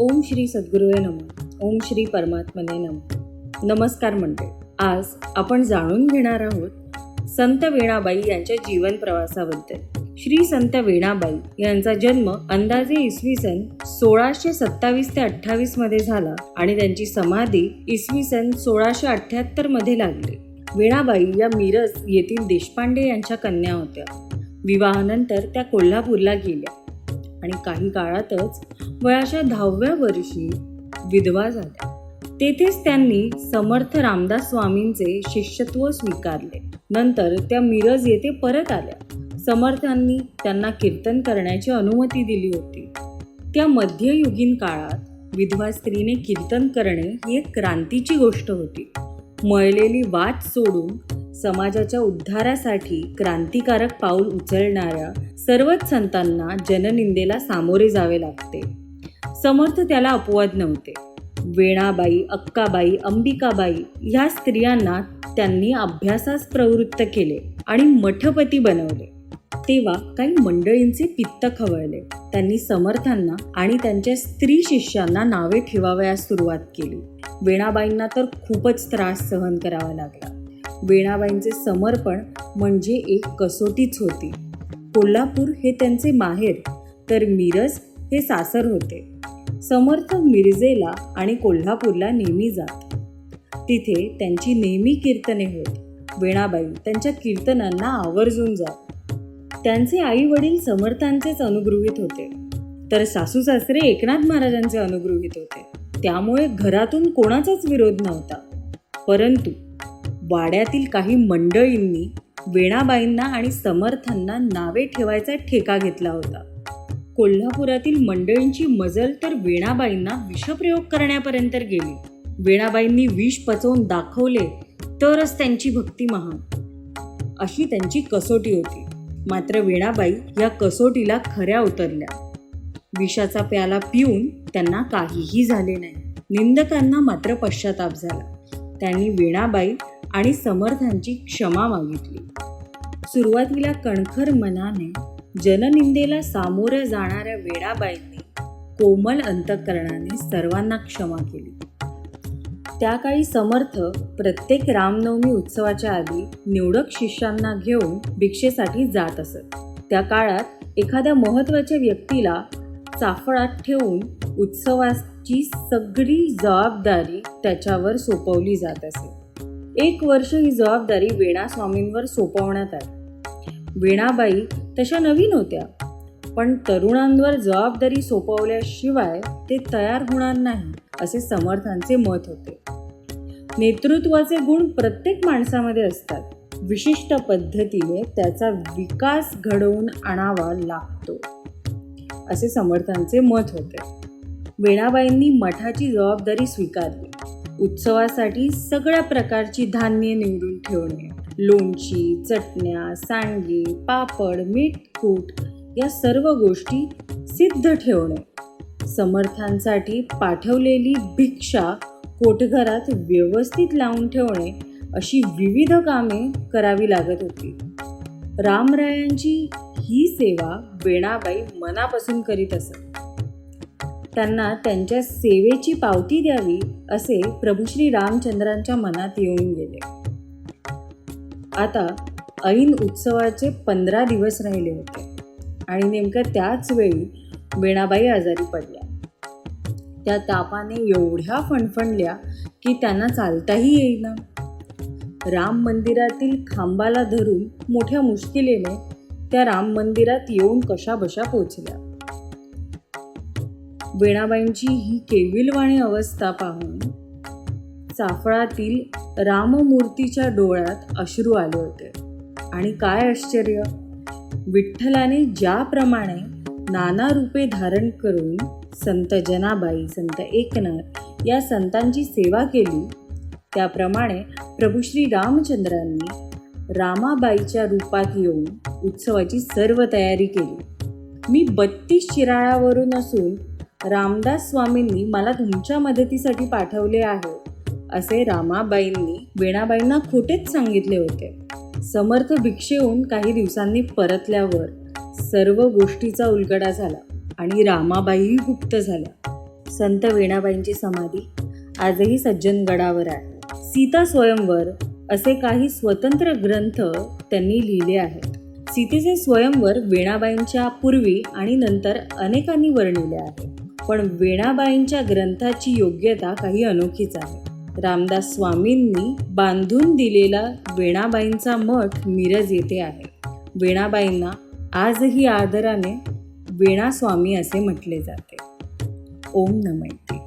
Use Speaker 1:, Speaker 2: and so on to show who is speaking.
Speaker 1: ओम श्री सद्गुरुवे नम. ओम श्री परमात्मने नम. नमस्कार म्हणते आज आपण जाणून घेणार आहोत संत वेणाबाई यांच्या जीवन प्रवासाबद्दल. श्री संत वेणाबाई यांचा जन्म अंदाजे इसवी सन सोळाशे सत्तावीस ते अठ्ठावीसमध्ये झाला आणि त्यांची समाधी इसवी सन सोळाशे अठ्ठ्याहत्तरमध्ये लागली. वीणाबाई या मिरज येथील देशपांडे यांच्या कन्या होत्या. विवाहानंतर त्या कोल्हापूरला गेल्या. आणि काही काळातच वयाच्या दहाव्या वर्षी विधवा झाल्या. तेथेच त्यांनी समर्थ रामदास स्वामींचे शिष्यत्व स्वीकारले. नंतर त्या मिरज येथे परत आल्या. समर्थांनी त्यांना कीर्तन करण्याची अनुमती दिली होती. त्या मध्ययुगीन काळात विधवा स्त्रीने कीर्तन करणे ही एक क्रांतीची गोष्ट होती. मळलेली वाट सोडून समाजाच्या उद्धारासाठी क्रांतिकारक पाऊल उचलणाऱ्या सर्वच संतांना जननिंदेला सामोरे जावे लागते. समर्थ त्याला अपवाद नव्हते. वेणाबाई अक्काबाई अंबिकाबाई ह्या स्त्रियांना त्यांनी अभ्यासास प्रवृत्त केले आणि मठपती बनवले. तेव्हा काही मंडळींचे पित्त खवळले. त्यांनी समर्थांना आणि त्यांच्या स्त्री शिष्यांना नावे ठेवावयास सुरुवात केली. वेणाबाईंना तर खूपच त्रास सहन करावा लागला. वेणाबाईंचे समर्पण म्हणजे एक कसोटीच होती. कोल्हापूर हे त्यांचे माहेर तर मिरज हे सासर होते. समर्थ मिरजेला आणि कोल्हापूरला नेहमी जात. तिथे त्यांची नेहमी कीर्तने होत. वेणाबाई त्यांच्या कीर्तनांना आवर्जून जात. त्यांचे आई वडील समर्थांचेच अनुगृहीत होते. तर सासू सासरे एकनाथ महाराजांचे अनुगृहीत होते. त्यामुळे घरातून कोणाचाच विरोध नव्हता. परंतु वाड्यातील काही मंडळींनी वेणाबाईंना आणि समर्थांना नावे ठेवायचा ठेका घेतला होता. कोल्हापुरातील मंडळींची मजल तर वेणाबाईंना विषप्रयोग करण्यापर्यंत गेली. वेणाबाईंनी विष पचवून दाखवले तरच त्यांची भक्ती महान. अशी त्यांची कसोटी होती. मात्र वेणाबाई या कसोटीला खऱ्या उतरल्या. विषाचा प्याला पिऊन त्यांना काहीही झाले नाही. निंदकांना मात्र पश्चाताप झाला. त्यांनी वेणाबाई आणि समर्थांची क्षमा मागितली. सुरुवातीला कणखर मनाने जननिंदेला सामोरे जाणाऱ्या वेळाबाईंनी कोमल अंतकरणाने सर्वांना क्षमा केली. त्या काळी समर्थ प्रत्येक रामनवमी उत्सवाच्या आधी निवडक शिष्यांना घेऊन भिक्षेसाठी जात असत. त्या काळात एखाद्या महत्त्वाच्या व्यक्तीला चाफळात ठेवून उत्सवाची सगळी जबाबदारी त्याच्यावर सोपवली जात असे. एक वर्ष ही जबाबदारी वेणा स्वामींवर सोपवण्यात आली. वेणाबाई तशा नवीन होत्या पण तरुणांवर जबाबदारी सोपवल्याशिवाय ते तयार होणार नाही असे समर्थांचे मत होते. नेतृत्वाचे गुण प्रत्येक माणसामध्ये असतात. विशिष्ट पद्धतीने त्याचा विकास घडवून आणावा लागतो असे समर्थांचे मत होते. वेणाबाईंनी मठाची जबाबदारी स्वीकारली. उत्सवासाठी सगळ्या प्रकारची धान्ये निवडून ठेवणे. लोणची चटण्या सांडगे पापड मीठ कूट या सर्व गोष्टी सिद्ध ठेवणे. समर्थांसाठी पाठवलेली भिक्षा कोठघरात व्यवस्थित लावून ठेवणे अशी विविध कामे करावी लागत होती. रामरायांची ही सेवा वेणाबाई मनापासून करीत असत. त्यांना त्यांच्या सेवेची पावती द्यावी असे प्रभू श्री रामचंद्रांच्या मनात येऊन गेले. आता ऐन उत्सवाचे पंधरा दिवस राहिले होते आणि नेमकं त्याच वेळी वेणाबाई आजारी पडल्या. त्या तापाने एवढ्या फणफणल्या की त्यांना चालताही येईना. राम मंदिरातील खांबाला धरून मोठ्या मुश्किलीने त्या राम मंदिरात येऊन कशाबशा पोचल्या. वेणाबाईंची ही केविलवाणी अवस्था पाहून चाफळातील राममूर्तीच्या डोळ्यात अश्रू आले होते. आणि काय आश्चर्य! विठ्ठलाने ज्याप्रमाणे नाना रूपे धारण करून संत जनाबाई संत एकनाथ या संतांची सेवा केली त्याप्रमाणे प्रभू श्री रामचंद्रांनी रामाबाईच्या रूपात येऊन उत्सवाची सर्व तयारी केली. मी बत्तीस शिराळावरून असून रामदास स्वामींनी मला तुमच्या मदतीसाठी पाठवले आहे असे रामाबाईंनी वेणाबाईंना खोटेच सांगितले होते. समर्थ भिक्षेहून काही दिवसांनी परतल्यावर सर्व गोष्टीचा उलगडा झाला आणि रामाबाईही गुप्त झाल्या. संत वेणाबाईंची समाधी आजही सज्जनगडावर आहे. सीता स्वयंवर असे काही स्वतंत्र ग्रंथ त्यांनी लिहिले आहेत. सीतेचे स्वयंवर वेणाबाईंच्या पूर्वी आणि नंतर अनेकांनी वर्णिले आहे पण वेणाबाईंच्या ग्रंथाची योग्यता काही अनोखीच आहे. रामदास स्वामींनी बांधून दिलेला वेणाबाईंचा मठ मिरज येथे आहे. वेणाबाईंना आजही आदराने वेणास्वामी असे म्हटले जाते. ओम नमैते